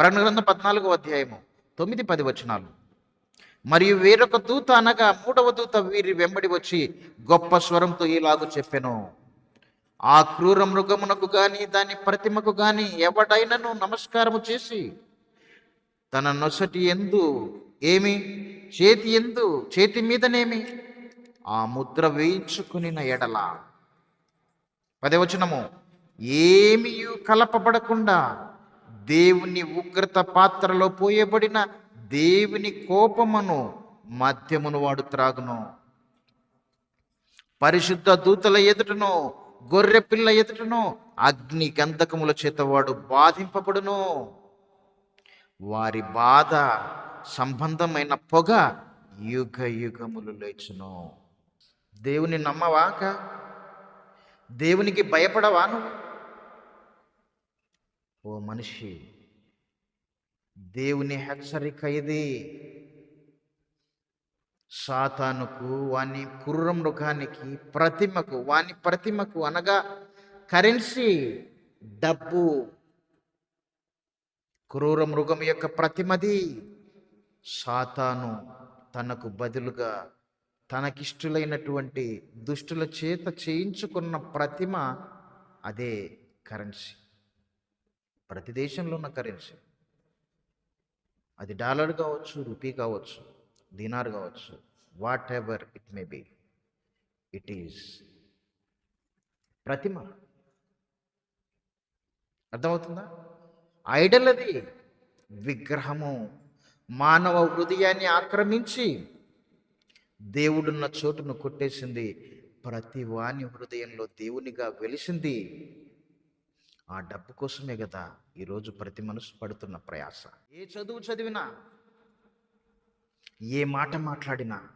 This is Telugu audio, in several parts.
ప్రకటన గ్రంథం పద్నాలుగో అధ్యాయము తొమ్మిది పది వచనాలు. మరియు వేరొక దూత అనగా మూడవ దూత వీరి వెంబడి వచ్చి గొప్ప స్వరంతో ఇలాగు చెప్పెను. ఆ క్రూర మృగమునకు గాని దాని ప్రతిమకు గాని ఎవడైనను నమస్కారము చేసి తన నొసటి ఎందు ఏమి? చేతి ఎందు చేతి మీదనేమి? ఆ ముద్ర వేయించుకుని ఎడల. పదవచనము ఏమియు కలపబడకుండా దేవుని ఉగ్రత పాత్రలో పోయబడిన దేవుని కోపమును మద్యమును వాడు త్రాగును. పరిశుద్ధ దూతల ఎదుటను గొర్రె పిల్ల ఎదుటను అగ్ని గంధకముల చేత వాడు బాధింపబడును. వారి బాధ సంబంధమైన పొగ యుగ యుగములు లేచును. దేవుని నమ్మవాక? దేవునికి భయపడవా నువ్వు? ఓ మనిషి దేవుని హెచ్చరిక ఇది సాతానుకు వాని కుర్ర మృగానికి ప్రతిమకు వాని ప్రతిమకు అనగా కరెన్సీ డబ్బు. క్రూర మృగం యొక్క ప్రతిమది సాతాను తనకు బదులుగా తనకిష్టులైనటువంటి దుష్టుల చేత చేయించుకున్న ప్రతిమ అదే కరెన్సీ. ప్రతి దేశంలో ఉన్న కరెన్సీ అది డాలర్ కావచ్చు రూపీ కావచ్చు దీనార్ కావచ్చు whatever it may be it is ప్రతిమ. అర్థమవుతుందా? ఐడల్ అది విగ్రహము మానవ హృదయాన్ని ఆక్రమించి దేవుడున్న చోటును కొట్టేసింది ప్రతి వాని హృదయంలో దేవునిగా వెలిసింది ఆ డబ్బు కోసమే కదా ఈరోజు ప్రతి మనసు పడుతున్న ప్రయాస. ఏ చదువు చదివినా ఏ మాట మాట్లాడినా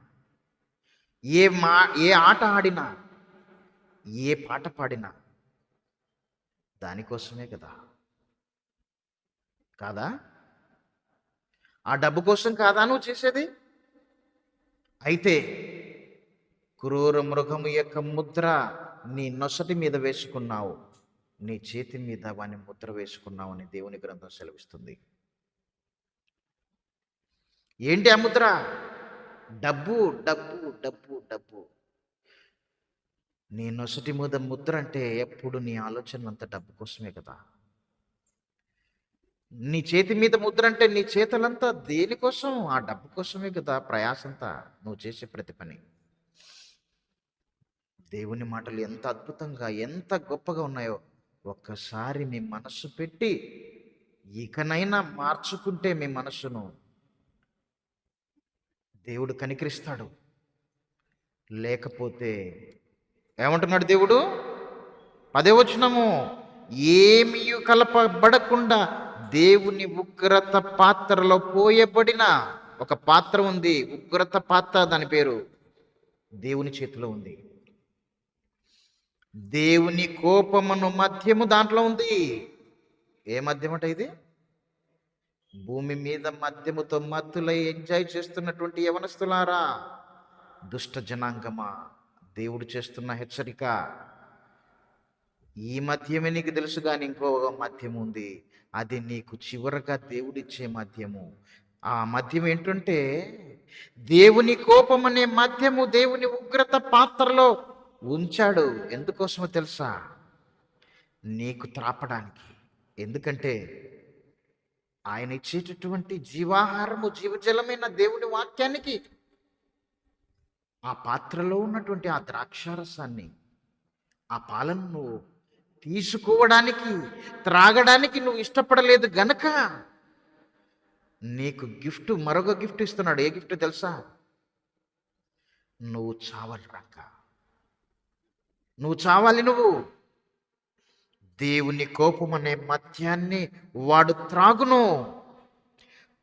ఏ మా ఏ ఆట ఆడినా ఏ పాట పాడినా దానికోసమే కదా. కాదా? ఆ డబ్బు కోసం కాదా నువ్వు చేసేది? అయితే క్రూర మృగము యొక్క ముద్ర నీ నొసటి మీద వేసుకున్నావు. నీ చేతి మీద వాని ముద్ర వేసుకున్నావని దేవుని గ్రంథం సెలవిస్తుంది. ఏంటి ఆ ముద్ర? డబ్బు డబ్బు డబ్బు డబ్బు. నీ నొసటి మీద ముద్ర అంటే ఎప్పుడు నీ ఆలోచన అంత డబ్బు కోసమే కదా. నీ చేతి మీద ముద్ర అంటే నీ చేతులంతా దేనికోసం ఆ డబ్బు కోసమే కదా ప్రయాసంతా. నువ్వు చేసే ప్రతి పని. దేవుని మాటలు ఎంత అద్భుతంగా ఎంత గొప్పగా ఉన్నాయో. ఒక్కసారి మీ మనసు పెట్టి ఇకనైనా మార్చుకుంటే మీ మనసును దేవుడు కనికరిస్తాడు. లేకపోతే ఏమంటున్నాడు దేవుడు? పదే వచ్చినము ఏమీ కలపబడకుండా దేవుని ఉగ్రత పాత్రలో పోయబడిన ఒక పాత్ర ఉంది. ఉగ్రత పాత్ర దాని పేరు దేవుని చేతిలో ఉంది. దేవుని కోపమును మధ్యము దాంట్లో ఉంది. ఏ మధ్యమట ఇది? భూమి మీద మద్యముతో మత్తులై ఎంజాయ్ చేస్తున్నటువంటి యవనస్తులారా దుష్ట జనాంగమా దేవుడు చేస్తున్న హెచ్చరిక. ఈ మద్యమే నీకు తెలుసు కానీ ఇంకో మద్యం ఉంది. అది నీకు చివరగా దేవుడిచ్చే మద్యము ఆ మద్యం ఏంటంటే దేవుని కోపం అనే మద్యము దేవుని ఉగ్రత పాత్రలో ఉంచాడు. ఎందుకోసమో తెలుసా? నీకు త్రాపడానికి. ఎందుకంటే ఆయన ఇచ్చేటటువంటి జీవాహారము జీవజలమైన దేవుని వాక్యానికి ఆ పాత్రలో ఉన్నటువంటి ఆ ద్రాక్షారసాన్ని ఆ పాలను నువ్వు తీసుకోవడానికి త్రాగడానికి నువ్వు ఇష్టపడలేదు గనక నీకు గిఫ్ట్ మరొక గిఫ్ట్ ఇస్తున్నాడు. ఏ గిఫ్ట్ తెలుసా? నువ్వు చావలు రాక. నువ్వు చావాలి నువ్వు. దేవుని కోపం అనే మద్యాన్ని వాడు త్రాగును.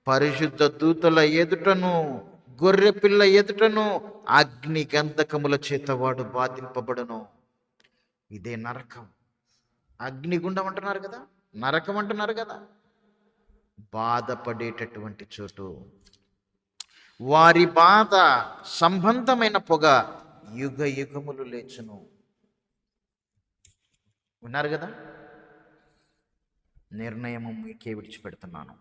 పరిశుద్ధ దూతల ఎదుటను గొర్రె పిల్ల ఎదుటను అగ్ని గంధకముల చేత వాడు బాధింపబడును. ఇదే నరకం. అగ్నిగుండం అంటున్నారు కదా? నరకం అంటున్నారు కదా? బాధపడేటటువంటి చోటు. వారి బాధ సంబంధమైన పొగ యుగ యుగములు లేచును. విన్నారు కదా? నిర్ణయము మీకే విడిచిపెడుతున్నాను.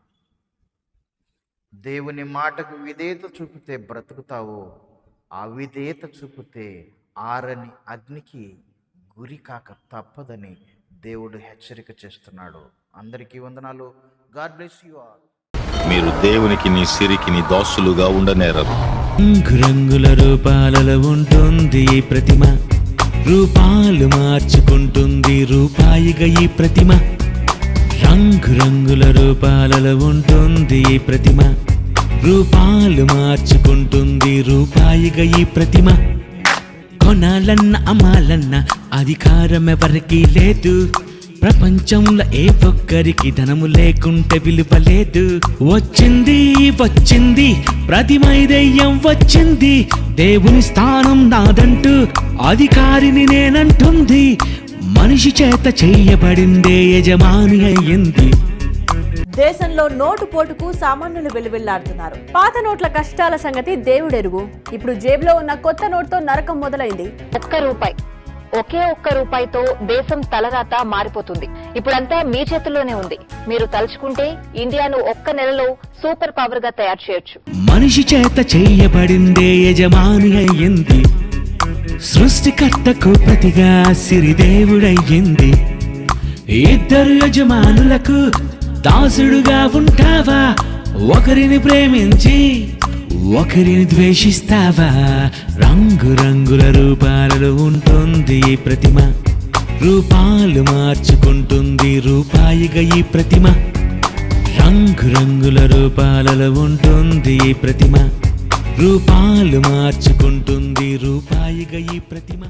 దేవుని మాటకు విధేయత చూపితే బ్రతుకుతావు అవిధేయత చూపితే ఆరని అగ్నికి గురి కాక తప్పదని దేవుడు హెచ్చరిక చేస్తున్నాడు. అందరికీ వందనాలు. God bless you all. మీరు దేవునికి నీ సిరికి నీ దాసులుగా ఉండనేరరు. రంగురంగుల రూపాలలో ఉంటుంది ఈ ప్రతిమ. రూపాలు మార్చుకుంటుంది రూపాయిగా ఈ ప్రతిమ. రంగురంగుల రూపాలలో ఉంటుంది ఈ ప్రతిమ. రూపాలు మార్చుకుంటుంది రూపాయిగా ఈ ప్రతిమ. కొనాలన్న అమ్మాలన్న అధికారం ఎవరికీ లేదు. ప్రపంచంలో ఏ ఒక్కరికి ధనము లేకుంటే విలువ లేదు. వచ్చింది వచ్చింది ప్రతిమ దెయ్యం వచ్చింది? దేవుని స్థానం నాదంటూ అధికారిని నేనంటుంది. మనిషి చేత చేయబడిందే యజమాని అయ్యింది. దేశంలో నోటు పోటుకు సామాన్యులు వెలువెల్లాడుతున్నారు. పాత నోట్ల కష్టాల సంగతి దేవుడెరుగు. ఇప్పుడు జేబులో ఉన్న కొత్త నోట్తో నరకం మొదలైంది. ఒక్క రూపాయి. ఒకే ఒక్క రూపాయితో దేశం తలరాత మారిపోతుంది. ఇప్పుడంతా మీ చేతుల్లోనే ఉంది. మీరు తలుచుకుంటే ఇండియాను ఒక్క నెలలో సూపర్ పవర్గా తయారు చేయొచ్చు. మనిషి చేత చేయబడిందే యజమాని అయ్యింది. సృష్టికర్తకు ప్రతిగా సిరిదేవుడయ్యింది. ఇద్దరు యజమానులకు దాసుడుగా ఉంటావా? ఒకరిని ప్రేమించి ఒకరిని ద్వేషిస్తావా? రంగు రంగుల రూపాలలో ఉంటుంది ఈ ప్రతిమ. రూపాలు మార్చుకుంటుంది రూపాయిగా ఈ ప్రతిమ. రంగు రంగుల రూపాలలో ఉంటుంది ఈ ప్రతిమ. రూపాలు మార్చుకుంటుంది రూపాయిగా ఈ ప్రతిమ.